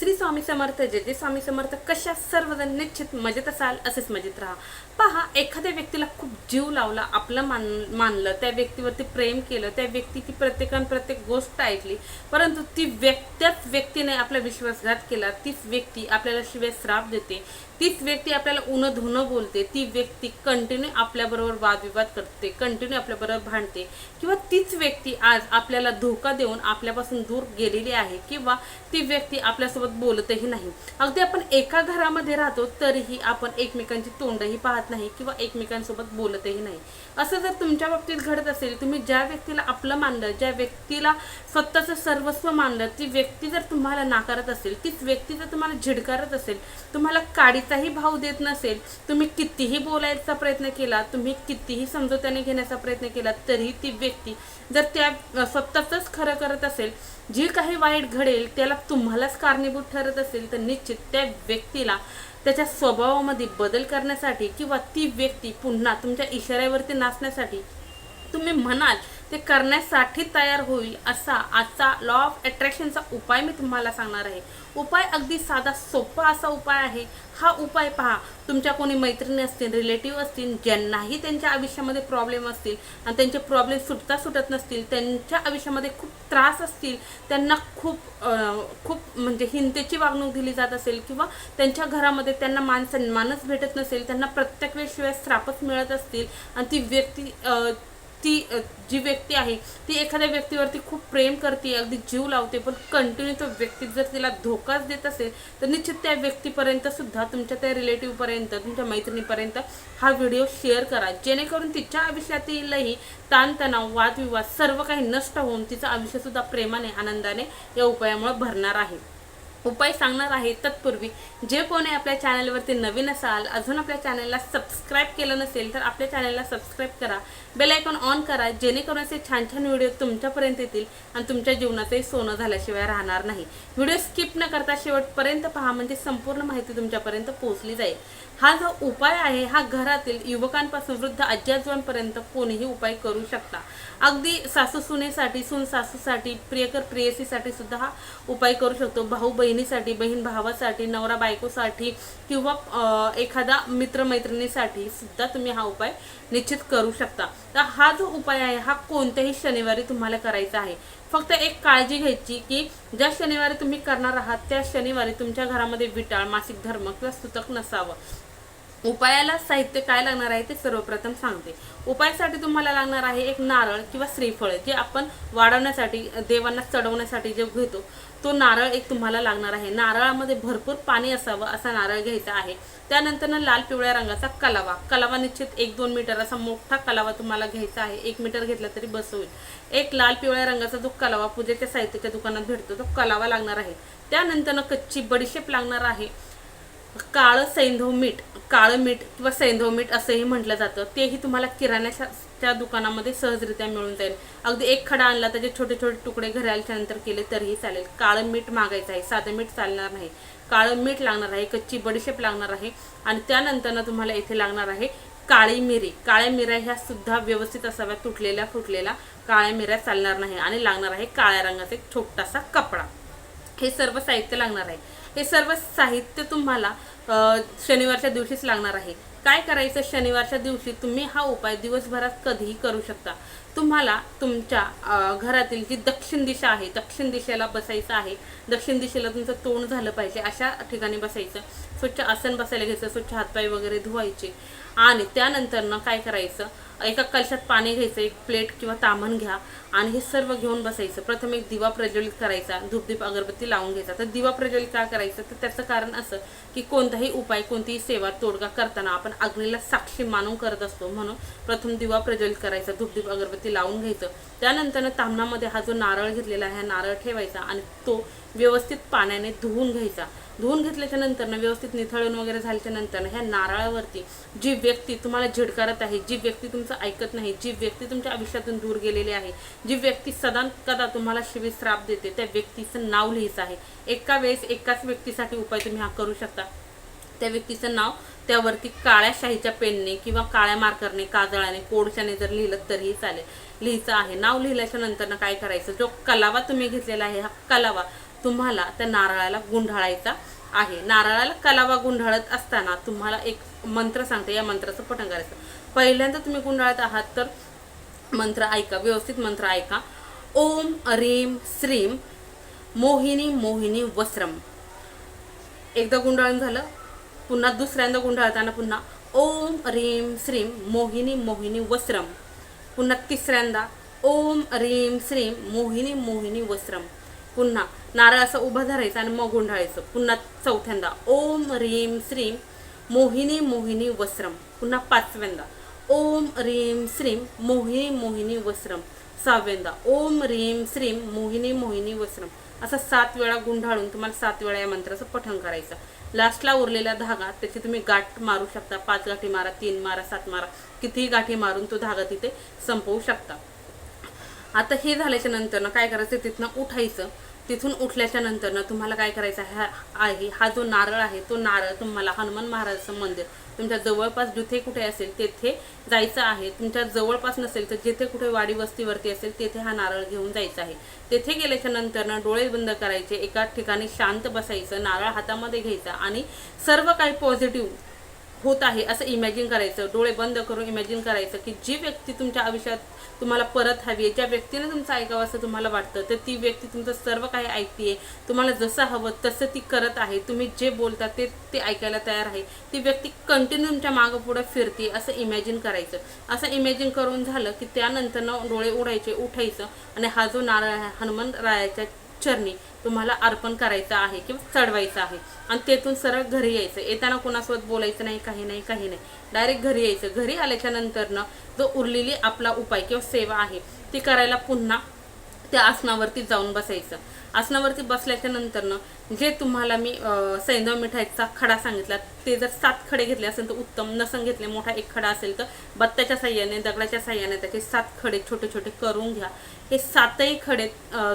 श्री स्वामी समर्थ जे जे स्वामी समर्थ कशा सर्वजण निश्चित मजेत असाल असेच मजेत राहा. पहा एखाद्या व्यक्तीला खूप जीव लावला आपलं मान मानलं त्या व्यक्तीवरती प्रेम केलं त्या व्यक्तीची प्रत्येकान प्रत्येक गोष्ट ऐकली परंतु ती व्यक्त्याच व्यक्तीने आपला विश्वासघात केला तीच व्यक्ती आपल्याला शिवाय श्राप देते. तीच व्यक्ती आपल्याला उनं धुणं बोलते ती व्यक्ती कंटिन्यू आपल्याबरोबर वादविवाद करते कंटिन्यू आपल्याबरोबर भांडते. किंवा तीच व्यक्ती आज आपल्याला धोका देऊन आपल्यापासून दूर गेलेली आहे किंवा ती व्यक्ती आपल्यासोबत बोलतही नाही. अगदी आपण एका घरामध्ये राहतो तरीही आपण एकमेकांची तोंडही पाहत नाही किंवा एकमेकांसोबत बोलतही नाही. असं जर तुमच्या बाबतीत घडत असेल तुम्ही ज्या व्यक्तीला आपलं मानलं ज्या व्यक्तीला स्वतःचं सर्वस्व मानलं ती व्यक्ती जर तुम्हाला नाकारत असेल तीच व्यक्ती जर तुम्हाला झिडकारत असेल तुम्हाला त्याचाही भाव देत नसेल तुम्ही कितीही बोलायचा प्रयत्न केला तुम्ही कितीही समजोत्याने घेण्याचा प्रयत्न केला तरी ती व्यक्ती जर त्या अ, स्वतःचंच खरं करत असेल जी काही वाईट घडेल त्याला तुम्हालाच कारणीभूत ठरत असेल तर निश्चित त्या व्यक्तीला त्याच्या स्वभावामध्ये बदल करण्यासाठी किंवा ती व्यक्ती पुन्हा तुमच्या इशाऱ्यावरती नाचण्यासाठी तुम्ही म्हणाल ते करण्यासाठी तयार होईल असा आजचा लॉ ऑफ अट्रॅक्शनचा उपाय मी तुम्हाला सांगणार आहे. उपाय अगदी साधा सोपा असा उपाय आहे. हा उपाय पहा. तुमच्या कोणी मैत्रिणी असतील रिलेटिव्ह असतील ज्यांनाही त्यांच्या आयुष्यामध्ये प्रॉब्लेम असतील आणि त्यांचे प्रॉब्लेम सुटता सुटत नसतील त्यांच्या आयुष्यामध्ये खूप त्रास असतील त्यांना खूप खूप म्हणजे हिंतेची वागणूक दिली जात असेल किंवा त्यांच्या घरामध्ये त्यांना मान सन्मानच भेटत नसेल त्यांना प्रत्येक वेळेशिवाय श्रापच मिळत असतील आणि ती व्यक्ती ती जी व्यक्ती आहे ती एखाद्या व्यक्तीवरती खूप प्रेम करते अगदी जीव लावते पण कंटिन्यू तो व्यक्ती जर तिला धोकाच देत असेल तर निश्चित त्या व्यक्तीपर्यंत सुद्धा तुमच्या त्या रिलेटिव्हपर्यंत तुमच्या मैत्रिणीपर्यंत हा व्हिडिओ शेअर करा. जेणेकरून तिच्या आयुष्यातीलही ताणतणाव वादविवाद सर्व काही नष्ट होऊन तिचं आयुष्यसुद्धा प्रेमाने आनंदाने या उपायामुळे भरणार आहे. उपाय सांगणार आहे तत्पूर्वी. जे कोणी आपल्या चॅनलवरती नवीन असाल अजून आपल्या चॅनलला सबस्क्राईब केलं नसेल तर आपल्या चॅनलला सबस्क्राईब करा. बेल आयकॉन ऑन करा जेणेकरून असे छान छान व्हिडिओ तुमच्यापर्यंत येतील आणि तुमच्या जीवनातही सोनं झाल्याशिवाय राहणार नाही. व्हिडिओ स्किप न करता शेवटपर्यंत पहा म्हणजे संपूर्ण माहिती तुमच्यापर्यंत पोहोचली जाईल. हा जो उपाय आहे हा घरातील युवकांपासून वृद्ध आजी आजोबांपर्यंत कोणीही उपाय करू शकता. अगदी सासू सुनेसाठी सून सासूसाठी प्रियकर प्रेयसीसाठी सुद्धा हा उपाय करू शकतो. भाऊ बहिणीसाठी बहीण भावासाठी नवरा बायकोसाठी किंवा एखादा मित्रमैत्रिणीसाठी सुद्धा तुम्ही हा उपाय निश्चित करू शकता. तर हा जो उपाय आहे हा कोणत्याही शनिवारी तुम्हाला करायचा आहे. फक्त एक काळजी घ्यायची की ज्या शनिवारी तुम्ही करणार आहात त्या शनिवारी तुमच्या घरामध्ये विटाळ मासिक धर्म किंवा सुतक नसावं. उपायाला साहित्य काय लागणार आहे ते सर्वप्रथम सांगते. उपायासाठी तुम्हाला लागणार आहे एक नारळ किंवा श्रीफळ जे आपण वाढवण्यासाठी देवांना चढवण्यासाठी जे घेतो तो नारळ एक तुम्हाला लागणार आहे. नारळामध्ये भरपूर पाणी असावं असा नारळ घ्यायचा आहे. त्यानंतर लाल पिवळ्या रंगाचा कलावा. कलावा निश्चित एक दोन मीटर असा मोठा कलावा तुम्हाला घ्यायचा आहे. एक मीटर घेतला तरी बस होईल. एक लाल पिवळ्या रंगाचा जो कलावा पूजेच्या साहित्याच्या दुकानात भेटतो तो कलावा लागणार आहे. त्यानंतर कच्ची बडीशेप लागणार आहे. काळं सैंधव मीठ काळं मीठ किंवा सैंधव मीठ असंही म्हटलं जातं. तेही तुम्हाला किराण्याच्या त्या दुकानामध्ये सहजरित्या मिळून जाईल. अगदी एक खडा आणला त्याचे छोटे छोटे तुकडे घरी आल्याच्यानंतर केले तरीही चालेल. काळं मीठ मागायचं आहे. साधं मीठ चालणार नाही. काळं मीठ लागणार आहे कच्ची बडीशेप लागणार आहे आणि त्यानंतर तुम्हाला इथे लागणार आहे काळी मिरी. काळ्या मिऱ्या ह्या सुद्धा व्यवस्थित असाव्या तुटलेल्या फुटलेल्या काळ्या मिऱ्या चालणार नाही आणि लागणार आहे काळ्या रंगाचा एक छोटासा कपडा. हे सर्व साहित्य लागणार आहे. हे सर्व साहित्य तुम्हाला शनिवारच्या दिवशीच लागणार आहे. काय करायचं शनिवारच्या दिवशी? तुम्ही हा उपाय दिवसभरात कधीही करू शकता. तुम्हाला तुमच्या घरातील जी दक्षिण दिशा आहे दक्षिण दिशेला बसायचं आहे दक्षिण दिशेला तुमचं तोंड झालं पाहिजे अशा ठिकाणी बसायचं. स्वच्छ आसन बसायला घ्यायचं स्वच्छ हातपाय वगैरे धुवायचे. आणि त्यानंतर ना काय करायचं? एका कलशात पाणी घ्यायचं एक प्लेट किंवा तामण घ्या आणि हे सर्व घेऊन बसायचं. प्रथम एक दिवा प्रज्वलित करायचा धूपदीप अगरबत्ती लावून घ्यायचा. तर दिवा प्रज्वलित का करायचं? तर त्याचं कारण असं की कोणताही उपाय कोणतीही सेवा तोडगा करताना आपण अग्नीला साक्षी मानून करत असतो. म्हणून प्रथम दिवा प्रज्वलित करायचा धूपदीप अगरबत्ती लावून घ्यायचं. त्यानंतर तांबणामध्ये हा जो नारळ घेतलेला आहे हा नारळ ठेवायचा आणि तो व्यवस्थित पाण्याने धुवून घ्यायचा. धुवून घेतल्याच्या नंतर ना व्यवस्थित निथळून वगैरे झाल्याच्यानंतर ह्या नारळावरती जी व्यक्ती तुम्हाला झिडकारत आहे जी व्यक्ती तुमचं ऐकत नाही जी व्यक्ती तुमच्या आयुष्यातून दूर गेलेली आहे जी व्यक्ती सदा कदा तुम्हाला शिवी श्राप देते त्या व्यक्तीचं नाव लिहायचं आहे. एका वेळेस एकाच व्यक्तीसाठी उपाय तुम्ही हा करू शकता. त्या व्यक्तीचं नाव त्यावरती काळ्या शाहीच्या पेनने किंवा काळ्या मार्करने काजळाने कोडशाने जर लिहिलं तरीही चालेल. लिहायचं आहे. नाव लिहिल्याच्या नंतर काय करायचं? जो कलावा तुम्ही घेतलेला आहे हा कलावा तुम्हाला त्या नारळाला गुंढाळायचा आहे. नारळाला कलावा गुंढाळत असताना तुम्हाला एक मंत्र सांगते. या मंत्राचं पठण करायचं. पहिल्यांदा तुम्ही गुंढाळत आहात तर मंत्र ऐका. व्यवस्थित मंत्र ऐका. ओम रीम श्रीम मोहिनी मोहिनी वस्त्रम एकदा गुंडाळून झालं. पुन्हा दुसऱ्यांदा गुंडाळताना पुन्हा ओम रीम श्रीम मोहिनी मोहिनी वस्त्रम. पुन्हा तिसऱ्यांदा ओम रीम श्रीम मोहिनी मोहिनी वस्त्रम. पुन्हा नारळ असं उभं धरायचं आणि मग गुंडाळायचं. पुन्हा चौथ्यांदा ओम रीम श्रीम मोहिनी मोहिनी वस्त्रम. पुन्हा पाचव्यांदा ओम रीम श्रीम मोहिनी मोहिनी वस्त्रम. सहाव्यांदा ओम रीम श्रीम मोहिनी मोहिनी वस्त्रम. असं सात वेळा गुंढाळून तुम्हाला सात वेळा या मंत्राचं पठण करायचं. लास्टला उरलेला धागा त्याची तुम्ही गाठ मारू शकता. पाच गाठी मारा तीन मारा सात मारा. कितीही गाठी मारून तो धागा तिथे संपवू शकता. आता हे झाल्याच्यानंतर काय करायचं? तिथनं उठायचं. तिथून उठल्याच्या नंतर ना तुम्हाला काय करायचं? आहे हा जो नारळ आहे तो नारळ तुम्हाला हनुमान महाराजाचं मंदिर तुमच्या जवळपास जिथे कुठे असेल तेथे जायचं आहे. तुमच्या जवळपास नसेल तर जिथे कुठे वाडी वस्तीवरती असेल तेथे हा नारळ घेऊन जायचा आहे. तेथे गेल्याच्या नंतरनं डोळे बंद करायचे एका ठिकाणी शांत बसायचं नारळ हातामध्ये घ्यायचा आणि सर्व काही पॉझिटिव्ह होत आहे असं इमॅजिन करायचं. डोळे बंद करून इमॅजिन करायचं की जी व्यक्ती तुमच्या आयुष्यात तुम्हाला परत हवी आहे. ज्या व्यक्तीने तुमचं ऐकावं असं तुम्हाला वाटतं तर ती व्यक्ती तुमचं सर्व काही ऐकते तुम्हाला जसं हवं तसं ती करत आहे. तुम्ही जे बोलता ते ते ऐकायला तयार आहे. ती व्यक्ती कंटिन्यू तुमच्या मागं पुढं फिरते असं इमॅजिन करायचं. असं इमॅजिन करून झालं की त्यानंतरनं डोळे उडायचे उठायचं. आणि हा जो नारळ आहे हनुमान रायाच्या चरणी तुम्हाला अर्पण करायचं आहे किंवा चढवायचं आहे. आणि तेथून सरळ घरी यायचं. येताना कोणासोबत बोलायचं नाही काही नाही काही नाही. डायरेक्ट घरी यायचं. घरी आल्याच्या नंतरनं जो उरलेली आपला उपाय किंवा सेवा आहे ती करायला पुन्हा त्या आसनावरती जाऊन बसायचं. आसनावरती बसल्याच्या नंतरनं जे तुम्हाला मी सैंदव मिठाईचा खडा सांगितला ते जर सात खडे घेतले असेल तर उत्तम नसन घेतले मोठा एक खडा असेल तर बत्त्याच्या साह्याने दगडाच्या साह्याने त्याचे सात खडे छोटे छोटे करून घ्या. हे सातही खडे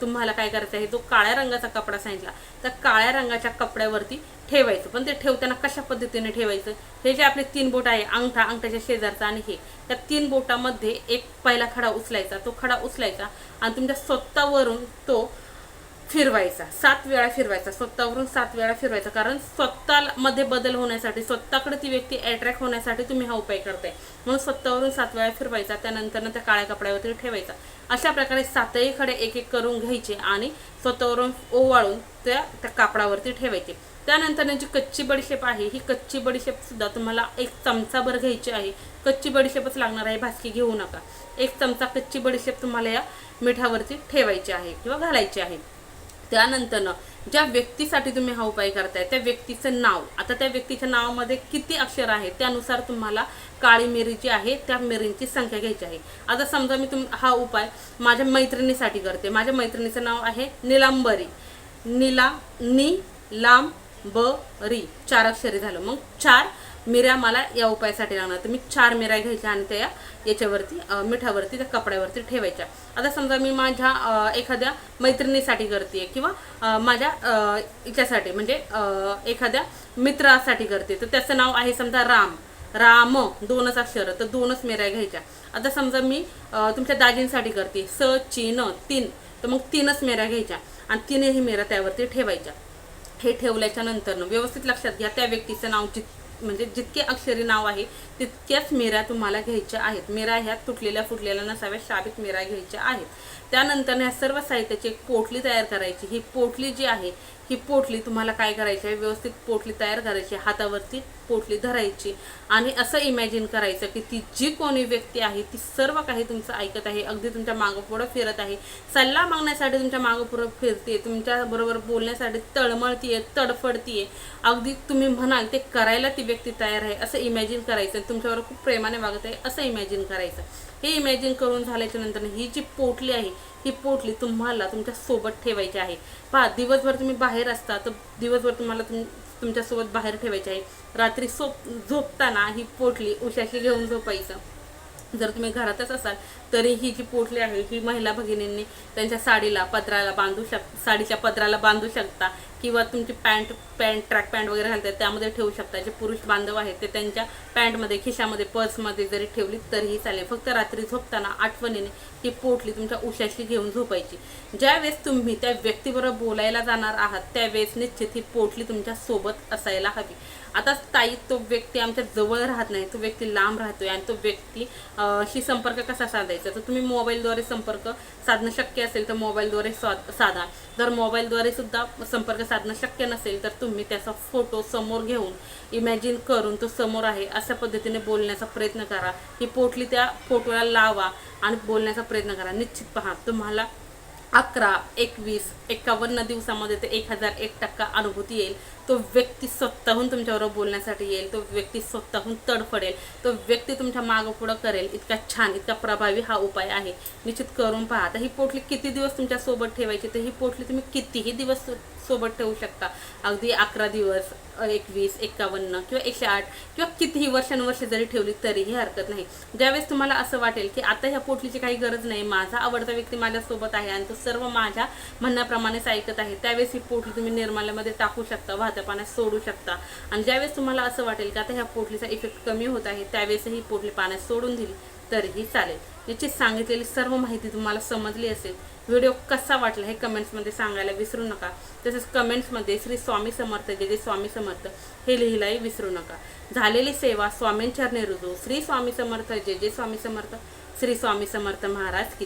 तुम्हाला काय करायचं आहे जो काळ्या रंगाचा कपडा सांगितला त्या काळ्या रंगाच्या कपड्यावरती ठेवायचं. पण ते ठेवताना कशा पद्धतीने ठेवायचं? हे जे आपले तीन बोट आहे अंगठा अंगठाच्या शेजारचा आणि हे त्या तीन बोटामध्ये एक पहिला खडा उचलायचा तो खडा उचलायचा आणि तुमच्या स्वतःवरून तो फिरवायचा. सात वेळा फिरवायचा. स्वतःवरून सात वेळा फिरवायचा. कारण स्वतःमध्ये बदल होण्यासाठी स्वतःकडे ती व्यक्ती अट्रॅक्ट होण्यासाठी तुम्ही हा उपाय करताय. म्हणून स्वतःवरून सात वेळा फिरवायचा त्यानंतर त्या काळ्या कपड्यावरती ठेवायचा. अशा प्रकारे सातही खडे एक एक करून घ्यायचे आणि स्वतःवरून ओवाळून त्या त्या कापडावरती ठेवायचे. त्यानंतर जी कच्ची बडीशेप आहे ही कच्ची बडीशेपसुद्धा तुम्हाला एक चमचाभर घ्यायची आहे. कच्ची बडीशेपच लागणार आहे भाजकी घेऊ नका. एक चमचा कच्ची बडीशेप तुम्हाला या मिठावरती ठेवायची आहे किंवा घालायची आहे. त्यानंतरनं ज्या व्यक्तीसाठी तुम्ही हा उपाय करताय त्या व्यक्तीचं नाव आता त्या व्यक्तीच्या नावामध्ये किती अक्षर आहे त्यानुसार तुम्हाला काळी मिरी जी आहे त्या मिरींची संख्या घ्यायची आहे. आता समजा मी तुम हा उपाय माझ्या मैत्रिणीसाठी करते. माझ्या मैत्रिणीचं नाव आहे निलांबरी. निला नि लांब ब री. चार अक्षरी झालं. मग चार मिऱ्या मला या उपायासाठी लागणार. तर मी चार मिऱ्या घ्यायच्या आणि त्या याच्यावरती मिठावरती त्या कपड्यावरती ठेवायच्या. आता समजा मी माझ्या एखाद्या मैत्रिणीसाठी करते किंवा माझ्या याच्यासाठी म्हणजे एखाद्या मित्रासाठी करते तर त्याचं नाव आहे समजा राम. राम दोनच अक्षर तर दोनच मिऱ्या घ्यायच्या. आता समजा मी तुमच्या दाजींसाठी करते स चीन तीन तर मग तीनच मेऱ्या घ्यायच्या आणि तीनही मेऱ्या त्यावरती ठेवायच्या. हे ठेवल्याच्या नंतरनं व्यवस्थित लक्षात घ्या त्या व्यक्तीचं नाव जित म्हणजे जितके अक्षरी नाव आहे तितक्याच मेऱ्या तुम्हाला घ्यायच्या आहेत. मेरा ह्या तुटलेल्या फुटलेल्या नसाव्या शाबित मेरा घ्यायच्या आहेत. त्यानंतर ह्या सर्व साहित्याची एक पोटली तयार करायची. ही पोटली जी आहे ही पोटली तुम्हाला काय करायची आहे? व्यवस्थित पोटली तयार करायची हातावरती पोटली धरायची आणि असं इमॅजिन करायचं की ती जी कोणी व्यक्ती आहे ती सर्व काही तुमचं ऐकत आहे अगदी तुमच्या मागपुढं फिरत आहे. सल्ला मागण्यासाठी तुमच्या मागं पुढं फिरते तुमच्या बरोबर बोलण्यासाठी तळमळतीये तडफडतीये. अगदी तुम्ही म्हणाल ते करायला ती व्यक्ती तयार आहे असं इमॅजिन करायचं. तुमच्यावर खूप प्रेमाने वागत आहे असं इमॅजिन करायचं. हे इमॅजिन करून झाल्याच्यानंतर ही जी पोटली आहे ही पोटली तुम्हाला तुमच्यासोबत ठेवायची आहे. पहा दिवसभर तुम्ही बाहेर असता तर दिवसभर तुम्हाला तुम तुमच्यासोबत बाहेर ठेवायची आहे. रात्री सोप झोपताना ही पोटली उशाशी घेऊन झोपायचं. जर तुम्ही घरातच असाल तरी ही जी पोटली आहे ही महिला भगिनींनी त्यांच्या साडीला पदराला बांधू शक साडीच्या पदराला बांधू शकता किंवा तुमची पॅन्ट पॅन्ट ट्रॅक पॅन्ट वगैरे घालतात त्यामध्ये ठेवू शकता. जे पुरुष बांधव आहेत ते त्यांच्या पॅन्टमध्ये खिशामध्ये पर्समध्ये जरी ठेवली तरीही चालेल. फक्त रात्री झोपताना आठवणीने ही पोटली तुमच्या उशाशी घेऊन झोपायची. ज्यावेळेस तुम्ही त्या व्यक्तीबरोबर बोलायला जाणार आहात त्यावेळेस निश्चित ही पोटली तुमच्यासोबत असायला हवी. आता ताई तो व्यक्ती आमच्या जवळ राहत नाही तो व्यक्ती लांब राहतोय आणि तो व्यक्ती शी संपर्क कसा साधायचा? तर तुम्ही मोबाईलद्वारे संपर्क साधणं शक्य असेल तर मोबाईलद्वारे साधा. जर मोबाईलद्वारे सुद्धा संपर्क साधणं शक्य नसेल तर तुम्ही त्याचा फोटो समोर घेऊन इमॅजिन करून तो समोर आहे अशा पद्धतीने बोलण्याचा प्रयत्न करा. ही पोटली त्या फोटोला लावा आणि बोलण्याचा प्रयत्न करा. निश्चित पहा तुम्हाला अकरा एकवीस एकावन्न दिवसामध्ये ते एक हजार एक टक्का अनुभूती येईल. तो व्यक्ती स्वतःहून तुमच्याबरोबर बोलण्यासाठी येईल. तो व्यक्ती स्वतःहून तडफडेल तो व्यक्ती तुमच्या मागं पुढं करेल. इतका छान इतका प्रभावी हा उपाय आहे. निश्चित करून पहा. आता ही पोटली किती दिवस तुमच्यासोबत ठेवायची? तर ही पोटली तुम्ही कितीही दिवस सोबत ठेवू शकता. अगदी अकरा दिवस एकवीस एकावन्न किंवा एकशे आठ किंवा कितीही वर्षानुवर्षे जरी ठेवली तरीही हरकत नाही. ज्यावेळेस तुम्हाला असं वाटेल की आता ह्या पोटलीची काही गरज नाही माझा आवडता व्यक्ती माझ्यासोबत आहे आणि तो सर्व माझ्या म्हणण्याप्रमाणेच ऐकत आहे त्यावेळेस ही पोटली तुम्ही निर्माल्यामध्ये टाकू शकता वाहत्या पाण्यात सोडू शकता. आणि ज्यावेळेस तुम्हाला असं वाटेल की आता ह्या पोटलीचा इफेक्ट कमी होत आहे त्यावेळेस ही पोटली पाण्यात सोडून दिली. तरीही चालेल. याची सांगितलेली सर्व माहिती तुम्हाला समजली असेल. व्हिडिओ कसा वाटला हे कमेंट्समध्ये सांगायला विसरू नका. तसेच कमेंट्समध्ये श्री स्वामी समर्थ जे जे स्वामी समर्थ हे लिहिलाही विसरू नका. झालेली सेवा स्वामींच्या रुजू श्री स्वामी समर्थ जे जे स्वामी समर्थ. श्री स्वामी समर्थ महाराज की